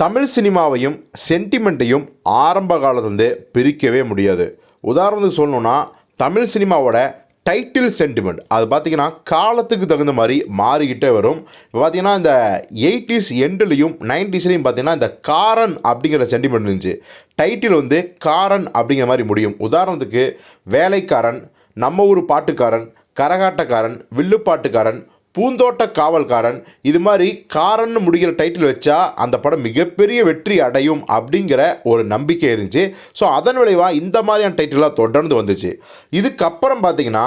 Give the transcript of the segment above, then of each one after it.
தமிழ் சினிமாவையும் சென்டிமெண்ட்டையும் ஆரம்ப காலத்துலேருந்து பிரிக்கவே முடியாது. உதாரணத்துக்கு சொல்லணுன்னா தமிழ் சினிமாவோட டைட்டில் சென்டிமெண்ட் அது பார்த்தீங்கன்னா காலத்துக்கு தகுந்த மாதிரி மாறிக்கிட்டே வரும். இப்போ பார்த்திங்கன்னா இந்த எயிட்டிஸ் எண்டுலேயும் நைன்டிஸ்லேயும் பார்த்தீங்கன்னா இந்த காரன் அப்படிங்கிற சென்டிமெண்ட் இருந்துச்சு. டைட்டில் வந்து காரன் அப்படிங்கிற மாதிரி முடியும். உதாரணத்துக்கு வேலைக்காரன் நம்ம ஊர் பாட்டுக்காரன் கரகாட்டக்காரன் வில்லுப்பாட்டுக்காரன் பூந்தோட்ட காவல்காரன் இது மாதிரி காரன்னு முடிகிற டைட்டில் வச்சா அந்த படம் மிகப்பெரிய வெற்றி அடையும் அப்படிங்கிற ஒரு நம்பிக்கை இருந்துச்சு. ஸோ அதன் விளைவாக இந்த மாதிரியான டைட்டிலாக தொடர்ந்து வந்துச்சு. இதுக்கப்புறம் பார்த்தீங்கன்னா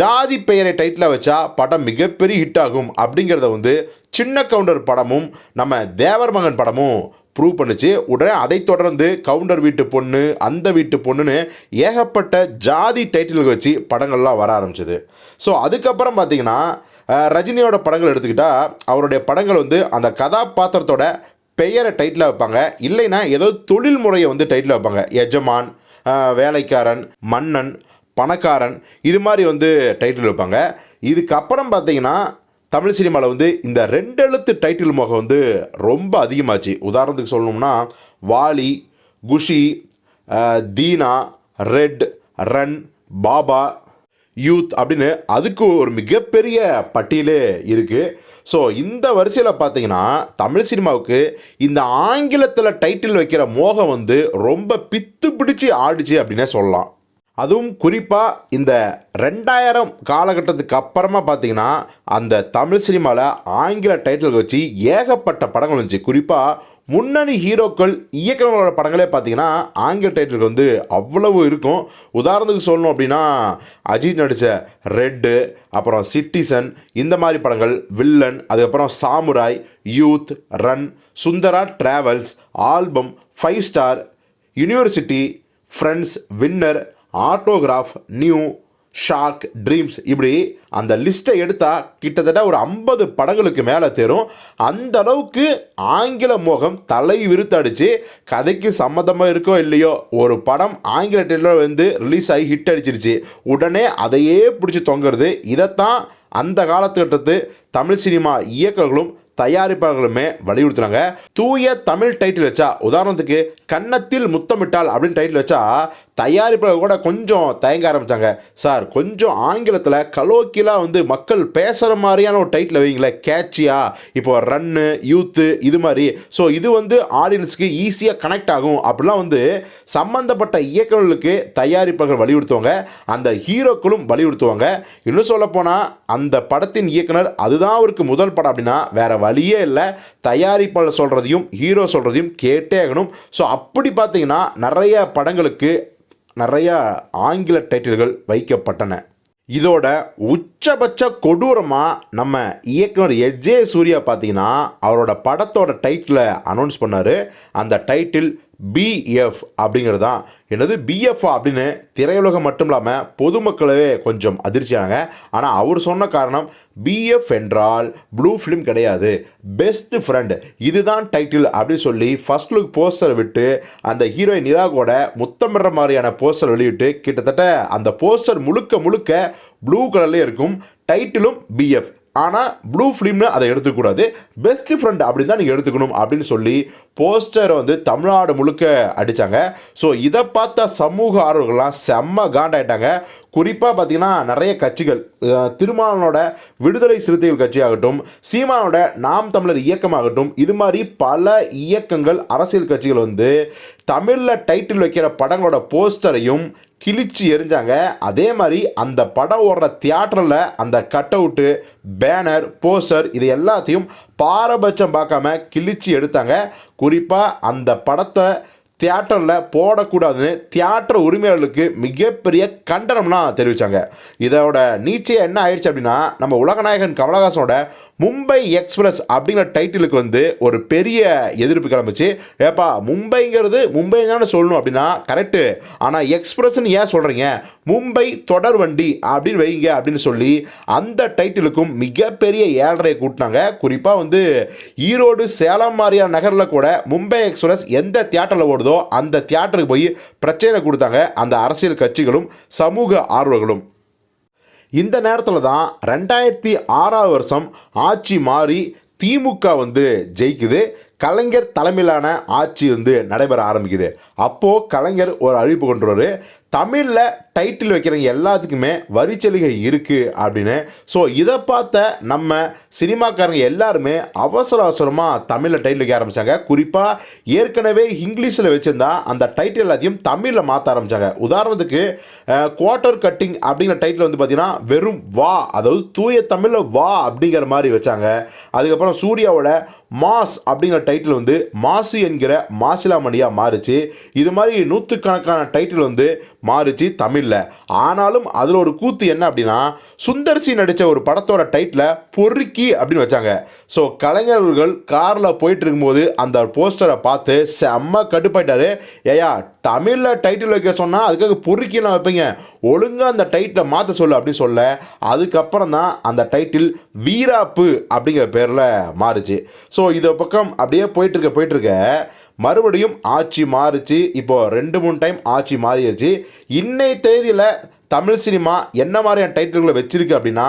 ஜாதி பெயரை டைட்டிலாக வச்சா படம் மிகப்பெரிய ஹிட் ஆகும் அப்படிங்கிறத வந்து சின்ன கவுண்டர் படமும் நம்ம தேவர் மகன் படமும் ப்ரூவ் பண்ணுச்சு. உடனே அதை தொடர்ந்து கவுண்டர் வீட்டு பொண்ணு அந்த வீட்டு பொண்ணுன்னு ஏகப்பட்ட ஜாதி டைட்டில்கள் வச்சு படங்கள்லாம் வர ஆரம்பிச்சது. ஸோ அதுக்கப்புறம் பார்த்தீங்கன்னா ரஜினியோட படங்கள் எடுத்துக்கிட்டால் அவருடைய படங்கள் வந்து அந்த கதாபாத்திரத்தோட பெயரை டைட்டில் வைப்பாங்க. இல்லைன்னா ஏதோ தொழில் முறையை வந்து டைட்டில் வைப்பாங்க. எஜமான் வேலைக்காரன் மன்னன் பணக்காரன் இது மாதிரி வந்து டைட்டில் வைப்பாங்க. இதுக்கப்புறம் பார்த்தீங்கன்னா தமிழ் சினிமாவில் வந்து இந்த ரெண்டு எழுத்து டைட்டில் முகம் வந்து ரொம்ப அதிகமாச்சு. உதாரணத்துக்கு சொல்லணும்னா Vaali Kushi Dheena Red Run Baba Youth அப்படின்னு அதுக்கு ஒரு மிகப்பெரிய பட்டியலே இருக்குது ஸோ இந்த வரிசையில் பார்த்தீங்கன்னா தமிழ் சினிமாவுக்கு இந்த ஆங்கிலத்தில் டைட்டில் வைக்கிற மோகம் வந்து ரொம்ப பித்து பிடிச்சி ஆடிச்சு அப்படின்னே சொல்லலாம். அதுவும் குறிப்பாக இந்த ரெண்டாயிரம் காலகட்டத்துக்கு அப்புறமா பார்த்தீங்கன்னா அந்த தமிழ் சினிமாவில் ஆங்கில டைட்டில் வச்சு ஏகப்பட்ட படங்கள் வந்துச்சு. குறிப்பாக முன்னணி ஹீரோக்கள் இயக்குநர்களோட படங்களே பார்த்தீங்கன்னா ஆங்கில டைட்டிலுக்கு வந்து அவ்வளவு இருக்கும். உதாரணத்துக்கு சொல்லணும் அப்படின்னா அஜித் நடித்த ரெட்டு அப்புறம் சிட்டிசன் இந்த மாதிரி படங்கள் வில்லன் அதுக்கப்புறம் Samurai Youth Run Sundara Travels Album Five Star University Friends Winner Autograph New Shock Dreams இப்படி அந்த லிஸ்ட்டை எடுத்தால் கிட்டத்தட்ட ஒரு ஐம்பது படங்களுக்கு மேலே தேரும். அந்த அளவுக்கு ஆங்கில மோகம் தலை விருத்தடிச்சு கதைக்கு சம்மந்தமாக இருக்கோ இல்லையோ ஒரு படம் ஆங்கில டைட்டில் வந்து ரிலீஸ் ஆகி ஹிட் அடிச்சிருச்சு. உடனே அதையே பிடிச்சி தொங்குறது. இதைத்தான் அந்த காலத்துக்கட்டத்து தமிழ் சினிமா இயக்கர்களும் தயாரிப்பாளர்களுமே வலியுறுத்துனாங்க தூய தமிழ் டைட்டில் வச்சா உதாரணத்துக்கு கன்னத்தில் முத்தமிட்டால் அப்படின்னு டைட்டில் வச்சா தயாரிப்பாளர் கூட கொஞ்சம் தயங்க ஆரம்பித்தாங்க சார் கொஞ்சம் ஆங்கிலத்தில் கலோக்கியலாக வந்து மக்கள் பேசுகிற மாதிரியான ஒரு டைட்டில் வைங்களேன். கேட்சியா இப்போ ரன்னு யூத்து இது மாதிரி. ஸோ இது வந்து ஆடியன்ஸுக்கு ஈஸியாக கனெக்ட் ஆகும். அப்படிலாம் வந்து சம்மந்தப்பட்ட இயக்குநர்களுக்கு தயாரிப்பாளர்கள் வலியுறுத்துவாங்க. அந்த ஹீரோக்களும் வலியுறுத்துவாங்க. இன்னும் சொல்லப்போனால் அந்த படத்தின் இயக்குனர் அதுதான் அவருக்கு முதல் படம் அப்படின்னா வேறு வழியே இல்லை. தயாரிப்பாளர் சொல்கிறதையும் ஹீரோ சொல்கிறதையும் கேட்டே ஆகணும். ஸோ அப்படி பார்த்தீங்கன்னா நிறைய படங்களுக்கு நிறையா ஆங்கில டைட்டில்கள் வைக்கப்பட்டன. இதோட உச்சபட்ச கொடூரமாக நம்ம இயக்குனர் எஜே சூர்யா பார்த்தீங்கன்னா அவரோட படத்தோட டைட்டிலை அனௌன்ஸ் பண்ணார். அந்த டைட்டில் பிஎஃப் அப்படிங்கிறது? தான் என்னது பிஎஃப் அப்படின்னு திரையுலகம் மட்டும் இல்லாமல் பொதுமக்களவே கொஞ்சம் அதிர்ச்சியானாங்க. ஆனால் அவர் சொன்ன காரணம் பிஎஃப் என்றால் ப்ளூ ஃபிலிம் கிடையாது. பெஸ்ட் ஃப்ரெண்ட் இதுதான் டைட்டில் அப்படின்னு சொல்லி ஃபஸ்ட் லுக் போஸ்டர் விட்டு அந்த ஹீரோயின் நிராகோட முத்தமிடுற மாதிரியான போஸ்டர் வெளியிட்டு கிட்டத்தட்ட அந்த போஸ்டர் முழுக்க முழுக்க ப்ளூ கலர்லேயே இருக்கும். டைட்டிலும் பிஎஃப் ஆனால் ப்ளூ ஃபிலிம்னு அதை எடுத்துக்கூடாது. பெஸ்ட் ஃப்ரெண்ட் அப்படின்னு தான் நீங்கள் எடுத்துக்கணும் அப்படின்னு சொல்லி போஸ்டரை வந்து தமிழ்நாடு முழுக்க அடித்தாங்க ஸோ இதை பார்த்த சமூக ஆர்வலர்கள்லாம் செம்ம காண்டாயிட்டாங்க. குறிப்பாக பார்த்திங்கன்னா நிறைய கட்சிகள் அஹ், திருமாவளவனோட விடுதலை சிறுத்தைகள் கட்சியாகட்டும் சீமானோட நாம் தமிழர் இயக்கமாகட்டும் இது மாதிரி பல இயக்கங்கள் அரசியல் கட்சிகள் வந்து தமிழில் டைட்டில் வைக்கிற படங்களோட போஸ்டரையும் கிழிச்சு எரிஞ்சாங்க. அதே மாதிரி அந்த படம் ஓடுற தியேட்டரில் அந்த கட் அவுட்டு பேனர் போஸ்டர் இது எல்லாத்தையும் பாரபட்சம் பார்க்காம கிழிச்சு எடுத்தாங்க. குறிப்பாக அந்த படத்தை தியேட்டரில் போடக்கூடாதுன்னு தியேட்டர் உரிமையாளர்களுக்கு மிகப்பெரிய கண்டனம்னா தெரிவித்தாங்க இதோட நீட்சியாக என்ன ஆயிடுச்சு அப்படின்னா நம்ம உலகநாயகன் கமலஹாசனோட மும்பை எக்ஸ்பிரஸ் அப்படிங்கிற டைட்டிலுக்கு வந்து ஒரு பெரிய எதிர்ப்பு கிளம்பிச்சு ஏப்பா மும்பைங்கிறது மும்பை தானே சொல்லணும் அப்படின்னா கரெக்டு ஆனால் எக்ஸ்பிரஸ்ன்னு ஏன் சொல்கிறீங்க மும்பை தொடர் வண்டி அப்படின்னு வைங்க அப்படின்னு சொல்லி அந்த டைட்டிலுக்கும் மிகப்பெரிய ஏழரையை கூட்டினாங்க. குறிப்பாக வந்து ஈரோடு சேலம் மாதிரியான நகரில் கூட மும்பை எக்ஸ்பிரஸ் எந்த தியேட்டரில் ஓடுது அந்த தியேட்டருக்கு போய் பிரச்சனை கொடுத்தாங்க அந்த அரசியல் கட்சிகளும் சமூக ஆர்வர்களும். இந்த நேரத்தில் தான் ரெண்டாயிரத்தி ஆறாவது வருஷம் ஆட்சி மாறி திமுக வந்து ஜெயிக்குது. கலைஞர் தலைமையிலான ஆட்சி வந்து நடைபெற ஆரம்பிக்குது. அப்போது கலைஞர் ஒரு அறிவிப்பு கொண்டு தமிழில் டைட்டில் வைக்கிறவங்க எல்லாத்துக்குமே வரிச்சலுகை இருக்குது அப்படின்னு. ஸோ இதை பார்த்த நம்ம சினிமாக்காரங்க எல்லாருமே அவசர அவசரமாக தமிழில் டைட்டில் வைக்க ஆரம்பித்தாங்க குறிப்பாக ஏற்கனவே இங்கிலீஷில் வச்சுருந்தா அந்த டைட்டில் எல்லாத்தையும் தமிழில் மாற்ற ஆரம்பித்தாங்க உதாரணத்துக்கு குவார்ட்டர் கட்டிங் அப்படிங்கிற டைட்டில் வந்து பார்த்தீங்கன்னா வெறும் வா அதாவது தூய தமிழில் வா அப்படிங்கிற மாதிரி வச்சாங்க. அதுக்கப்புறம் சூர்யாவோட மாஸ் அப்படிங்கிற டைட்டில் வந்து மாசு என்கிற மாசிலாமணியாக மாறுச்சு. இது மாதிரி நூற்றுக்கணக்கான டைட்டில் வந்து மாறுச்சு தமிழில். ஆனாலும் அதில் ஒரு கூத்து என்ன அப்படின்னா சுந்தர்சி நடித்த ஒரு படத்தோட டைட்டில் பொறுக்கி அப்படின்னு வச்சாங்க. ஸோ கலைஞர்கள் காரில் போயிட்டு இருக்கும்போது அந்த போஸ்டரை பார்த்து செம்ம கடுப்பாயிட்டாரு. ஏயா தமிழில் டைட்டில் வைக்க சொன்னால் அதுக்காக பொறுக்கிலாம் வைப்பீங்க. ஒழுங்காக அந்த டைட்டிலை மாற்ற சொல்லு அப்படின்னு சொல்ல அதுக்கப்புறம் தான் அந்த டைட்டில் வீராப்பு அப்படிங்கிற பேரில் மாறுச்சு. ஸோ இது பக்கம் அப்படியே போயிட்டுருக்க போயிட்டுருக்க. மறுபடியும் ஆட்சி மாறுச்சு. இப்போது ரெண்டு மூணு டைம் ஆட்சி மாறிடுச்சு இன்னை தேதியில் தமிழ் சினிமா என்ன மாதிரியான டைட்டில்களை வச்சுருக்கு அப்படின்னா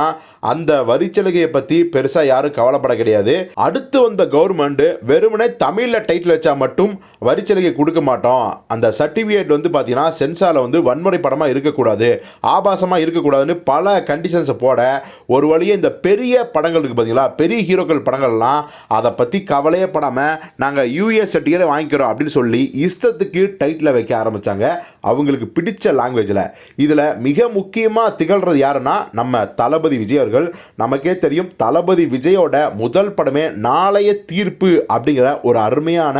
அந்த வரிச்சலுகையை பற்றி பெருசாக யாரும் கவலைப்பட கிடையாது. அடுத்து வந்த கவர்மெண்ட் வெறுமனே தமிழில் டைட்டில் வச்சா மட்டும் வரிச்சலுகை கொடுக்க மாட்டோம். அந்த சர்டிஃபிகேட் வந்து பார்த்தீங்கன்னா சென்சாரில் வந்து வன்முறை படமாக இருக்கக்கூடாது. ஆபாசமாக இருக்கக்கூடாதுன்னு பல கண்டிஷன்ஸை போட ஒரு வழியே இந்த பெரிய படங்கள் இருக்குது பார்த்தீங்களா பெரிய ஹீரோக்கள் படங்கள்லாம் அதை பற்றி கவலையே படாமல் நாங்கள் யூஎஸ் சர்டிஃபிகேட் வாங்கிக்கிறோம் அப்படின்னு சொல்லி இஷ்டத்துக்கு டைட்டில் வைக்க ஆரம்பித்தாங்க அவங்களுக்கு பிடிச்ச லாங்குவேஜில் இதில் மிக முக்கியமாக திகழ்கிறது யாருன்னா நம்ம தளபதி விஜய் அவர்கள். நமக்கே தெரியும் தளபதி விஜயோட முதல் படமே நாளைய தீர்ப்பு அப்படிங்கிற ஒரு அருமையான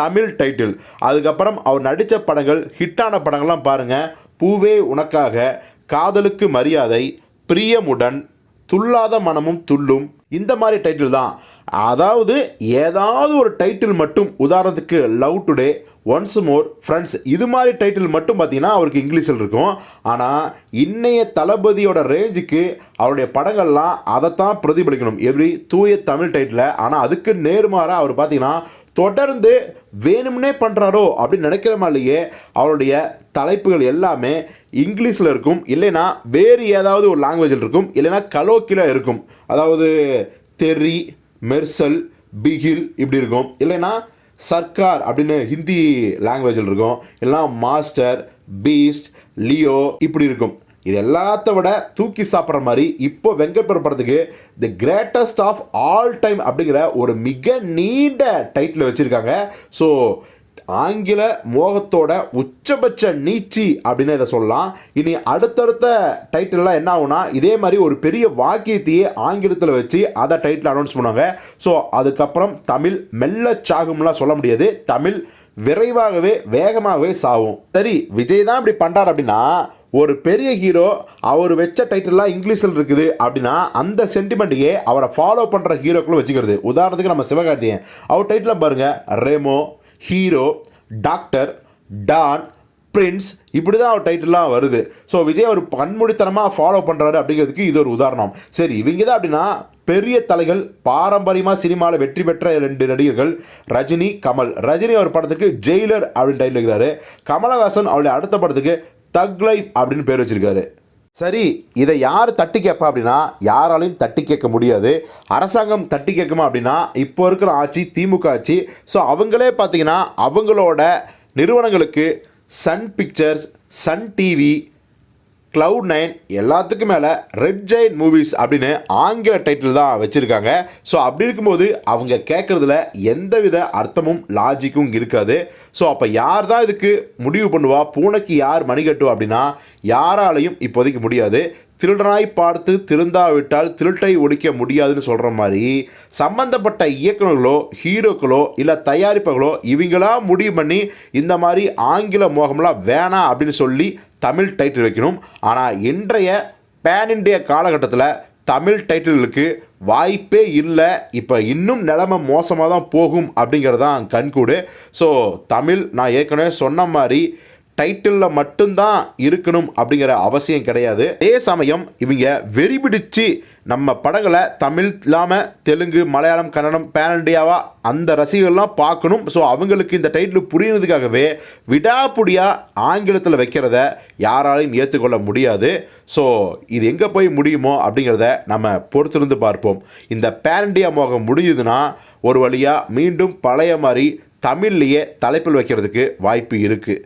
தமிழ் டைட்டில். அதுக்கப்புறம் அவர் நடித்த படங்கள் ஹிட்டான படங்கள்லாம் பாருங்கள் பூவே உனக்காக காதலுக்கு மரியாதை பிரியமுடன் துள்ளாத மனமும் துள்ளும் இந்த மாதிரி டைட்டில் தான். அதாவது ஏதாவது ஒரு டைட்டில் மட்டும் உதாரணத்துக்கு Love Today Once More Friends இது மாதிரி டைட்டில் மட்டும் பார்த்தீங்கன்னா அவருக்கு இங்கிலீஷில் இருக்கும். ஆனால் இன்னைய தளபதியோட ரேஞ்சுக்கு அவருடைய படங்கள்லாம் அதைத்தான் பிரதிபலிக்கணும். எப்படி? தூய தமிழ் டைட்டில் ஆனால் அதுக்கு நேர்மாறாக அவர் பார்த்தீங்கன்னா தொடர்ந்து வேணும்னே பண்ணுறாரோ அப்படின்னு நினைக்கிற மாதிரியே அவருடைய தலைப்புகள் எல்லாமே இங்கிலீஷில் இருக்கும். இல்லைன்னா வேறு ஏதாவது ஒரு லாங்குவேஜில் இருக்கும். இல்லைன்னா கலோக்கில் இருக்கும். அதாவது தெரி மெர்சல் பிகில் இப்படி இருக்கும். இல்லைன்னா சர்க்கார் அப்படின்னு ஹிந்தி லாங்குவேஜில் இருக்கும். எல்லாம் மாஸ்டர் பீஸ்ட் லியோ இப்படி இருக்கும். இது எல்லாத்த விட தூக்கி சாப்பிட்ற மாதிரி இப்போ வெங்கட்புரம் படத்துக்கு The Greatest of All Time அப்படிங்கிற ஒரு மிக நீண்ட டைட்டில் வச்சுருக்காங்க. ஸோ ஆங்கில மோகத்தோட உச்சபட்ச நீச்சி அப்படின்னு இதை சொல்லலாம். இனி அடுத்தடுத்த டைட்டில்லாம் என்ன ஆகுனா இதே மாதிரி ஒரு பெரிய வாக்கியத்தையே ஆங்கிலத்தில் வச்சு அதை டைட்டில் அனௌன்ஸ் பண்ணுவாங்க. ஸோ அதுக்கப்புறம் தமிழ் மெல்ல சாகும்லாம் சொல்ல முடியாது. தமிழ் விரைவாகவே வேகமாகவே சாகும். சரி விஜய் தான் இப்படி பண்ணுறார் அப்படின்னா ஒரு பெரிய ஹீரோ அவர் வச்ச டைட்டில்லாம் இங்கிலீஷில் இருக்குது அப்படின்னா அந்த சென்டிமெண்ட்டையே அவரை ஃபாலோ பண்ணுற ஹீரோக்களும் வச்சுக்கிறது. உதாரணத்துக்கு நம்ம சிவகார்த்தியன் அவர் டைட்டில் பாருங்கள் Remo Hero Doctor Don Prince இப்படி தான் அவர் டைட்டில்லாம் வருது. ஸோ விஜய் அவர் பன்முடித்தனமாக ஃபாலோ பண்ணுறாரு அப்படிங்கிறதுக்கு இது ஒரு உதாரணம். சரி இவங்க தான் அப்படின்னா பெரிய தலைகள் பாரம்பரியமாக சினிமாவில் வெற்றி பெற்ற ரெண்டு நடிகர்கள் ரஜினி கமல். ரஜினி அவர் படத்துக்கு ஜெயிலர் அப்படின்னு டைட்டில் இருக்கிறாரு. கமலஹாசன் அவருடைய அடுத்த படத்துக்கு தக் லைஃப் அப்படின்னு பேர் வச்சிருக்காரு. சரி இதை யார் தட்டி கேட்பா அப்படின்னா யாராலையும் தட்டி கேட்க முடியாது. அரசாங்கம் தட்டி கேட்குமா அப்படின்னா இப்போ இருக்கிற ஆட்சி திமுக ஆட்சி. ஸோ அவங்களே பார்த்தீங்கன்னா அவங்களோட நிறுவனங்களுக்கு Sun Pictures Sun TV Cloud Nine எல்லாத்துக்கும் மேலே ரெட் ஜெயின் மூவிஸ் அப்படின்னு ஆங்கில டைட்டில் தான் வச்சுருக்காங்க. ஸோ அப்படி இருக்கும்போது அவங்க கேட்குறதுல எந்தவித அர்த்தமும் லாஜிக்கும் இருக்காது. ஸோ அப்போ யார் தான் இதுக்கு முடிவு பண்ணுவா? பூனைக்கு யார் மணி கட்டுவா அப்படின்னா யாராலையும் இப்போதைக்கு முடியாது. திருடனாய் பார்த்து திருந்தாவிட்டால் திருட்டை ஒழிக்க முடியாதுன்னு சொல்கிற மாதிரி சம்பந்தப்பட்ட இயக்குநர்களோ ஹீரோக்களோ இல்லை தயாரிப்புகளோ இவங்களா முடிவு பண்ணி இந்த மாதிரி ஆங்கில மோகம்லாம் வேணாம் அப்படின்னு சொல்லி தமிழ் டைட்டில் வைக்கணும். ஆனால் இன்றைய பேன் இண்டிய காலகட்டத்தில் தமிழ் டைட்டிலுக்கு வாய்ப்பே இல்லை. இப்போ இன்னும் நிலமை மோசமாக தான் போகும் அப்படிங்கிறது தான் கண்கூடு. ஸோ தமிழ் நான் ஏற்கனவே சொன்ன மாதிரி டைட்டிலில் மட்டும்தான் இருக்கணும் அப்படிங்கிற அவசியம் கிடையாது. அதே சமயம் இவங்க வெறி பிடிச்சு நம்ம படங்களை தமிழ் இல்லாமல் தெலுங்கு மலையாளம் கன்னடம் பேன் இண்டியாவா அந்த ரசிகர்கள்லாம் பார்க்கணும். ஸோ அவங்களுக்கு இந்த டைட்டில் புரியுறதுக்காகவே விடாப்புடியாக ஆங்கிலத்தில் வைக்கிறத யாராலையும் ஏற்றுக்கொள்ள முடியாது. ஸோ இது எங்கே போய் முடியுமோ அப்படிங்கிறத நம்ம பொறுத்திருந்து பார்ப்போம். இந்த பேன் இண்டியா மோகம் முடிஞ்சதுன்னா ஒரு வழியாக மீண்டும் பழைய மாதிரி தமிழ்லேயே தலைப்பில் வைக்கிறதுக்கு வாய்ப்பு இருக்குது